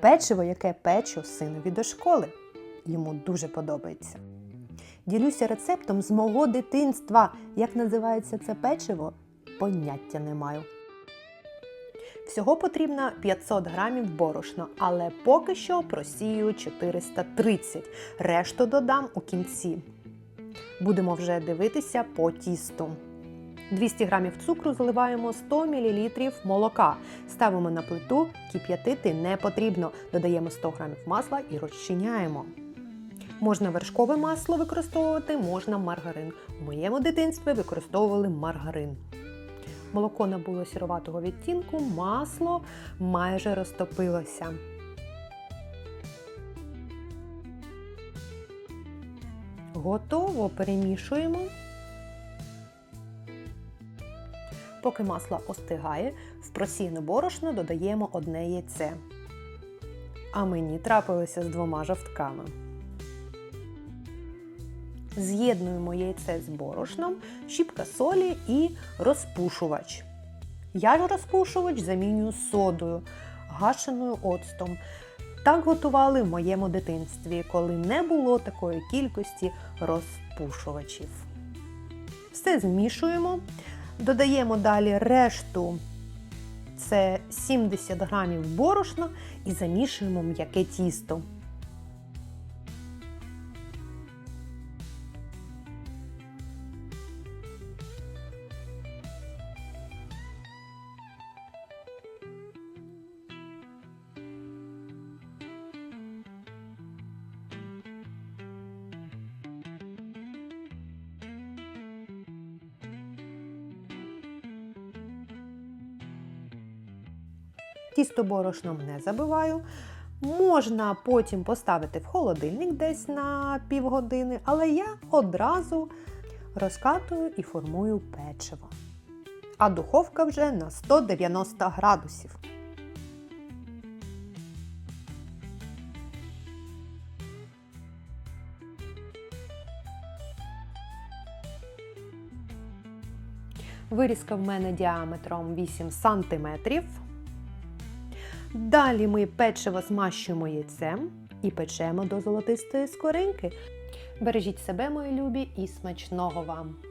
Печиво, яке печу синові до школи. Йому дуже подобається. Ділюся рецептом з мого дитинства. Як називається це печиво? Поняття не маю. Всього потрібно 500 грамів борошна, але поки що просію 430. Решту додам у кінці. Будемо вже дивитися по тісту. 200 грамів цукру заливаємо 100 мл молока. Ставимо на плиту, кип'ятити не потрібно. Додаємо 100 грамів масла і розчиняємо. Можна вершкове масло використовувати, можна маргарин. У моєму дитинстві використовували маргарин. Молоко набуло сіроватого відтінку, масло майже розтопилося. Готово перемішуємо. Поки масло остигає, в просіяне борошно додаємо одне яйце. А мені трапилося з двома жовтками. З'єднуємо яйце з борошном, щіпка солі і розпушувач. Я ж розпушувач замінюю содою, гашеною оцтом. Так готували в моєму дитинстві, коли не було такої кількості розпушувачів. Все змішуємо. Додаємо далі решту, це 70 грамів борошна, і замішуємо м'яке тісто. Тісто борошном не забиваю. Можна потім поставити в холодильник десь на півгодини, але я одразу розкатую і формую печиво. А духовка вже на 190 градусів. Вирізка в мене діаметром 8 см. Далі ми печиво змащуємо яйцем і печемо до золотистої скоринки. Бережіть себе, мої любі, і смачного вам!